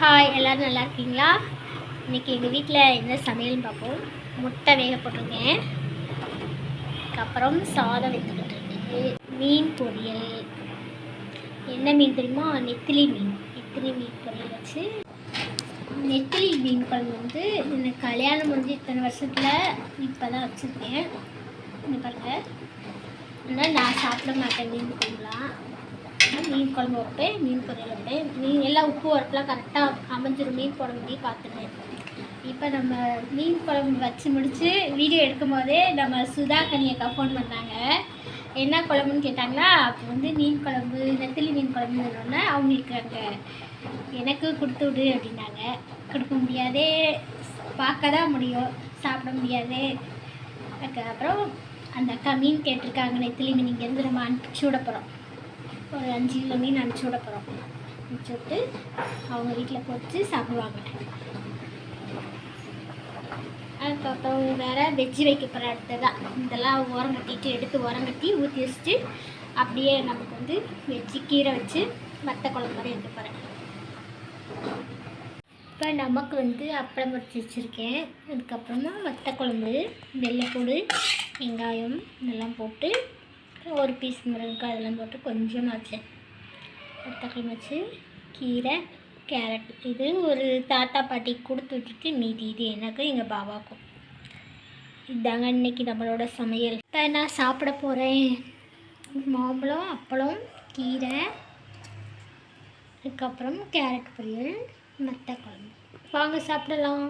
Hi எல்லோரும் நல்லா இருக்கீங்களா? இன்றைக்கி எங்கள் வீட்டில் என்ன சமையல்னு பார்ப்போம். முட்டை வேக போட்டிருக்கேன். அதுக்கப்புறம் சாதம் வைத்துக்கிட்டு இருக்கு மீன் பொரியல். என்ன மீன் தெரியுமா? நெத்திலி மீன். நெத்திலி மீன் பொரியல் வச்சு. நெத்திலி மீன் குழம்பு வந்து எனக்கு கல்யாணம் முடிஞ்சு இத்தனை வருஷத்தில் இப்போ தான் வச்சுருக்கேன். இந்த பாருங்க. ஆனால் நான் சாப்பிட மாட்டேன். மீன் குழம்புலாம் மீன் குழம்பு வைப்பேன் மீன் பொரியல் வைப்பேன் மீன் எல்லாம் உப்பு உரப்புலாம் கரெக்டாக அமைஞ்சிரும். மீன் குழம்பு பார்த்துட்டேன் இப்போ நம்ம மீன் குழம்பு வச்சு முடித்து வீடியோ எடுக்கும் போதே நம்ம சுதா கனியக்கா ஃபோன் பண்ணாங்க. என்ன குழம்புன்னு கேட்டாங்களா? அப்போ வந்து மீன் குழம்பு நெத்திலி மீன் குழம்புன்னு அவங்களுக்கு அங்கே எனக்கு கொடுத்து விடு அப்படின்னாங்க. கொடுக்க முடியாதே பார்க்க தான் முடியும் சாப்பிட முடியாது. அதுக்கப்புறம் அந்த அக்கா மீன் கேட்டிருக்காங்க நெத்திலி மீன் இங்கேருந்து நம்ம அனுப்பிச்சு விட போகிறோம் ஒரு அஞ்சு கிலோ மீன் அனுப்பிச்சி விட போகிறோம் அனுப்பிச்சி விட்டு அவங்க வீட்டில் போட்டு சாப்பிடுவாங்க. அதுக்கப்புறம் வேறு வெஜ்ஜு வைக்க போகிற அடுத்ததான் இதெல்லாம் உரம் கட்டிட்டு எடுத்து உரம் கட்டி ஊற்றி வச்சுட்டு அப்படியே நமக்கு வந்து வெஜ்ஜு கீரை வச்சு வத்த குழம்பு மாதிரி வைக்க போகிறேன் இப்போ நமக்கு வந்து அப்பளம் வச்சு வச்சுருக்கேன். அதுக்கப்புறமா வத்த குழம்பு வெள்ளைப்பூடு வெங்காயம் இதெல்லாம் போட்டு ஒரு பீஸ் முருங்கைக்காய் அதெல்லாம் போட்டு கொஞ்சமாக வச்சேன் வத்த வச்சு கீரை கேரட் இது ஒரு தாத்தா பாட்டிக்கு கொடுத்து விட்டுட்டு மீதி இது எனக்கு எங்கள் பாபாக்கும் இதாங்க இன்னைக்கு நம்மளோட சமையல். இப்போ நான் சாப்பிட போகிறேன் மாம்பழம் அப்பளம் கீரை அதுக்கப்புறம் கேரட் பொரியல் மத்த குழம்பு வாங்க சாப்பிடலாம்.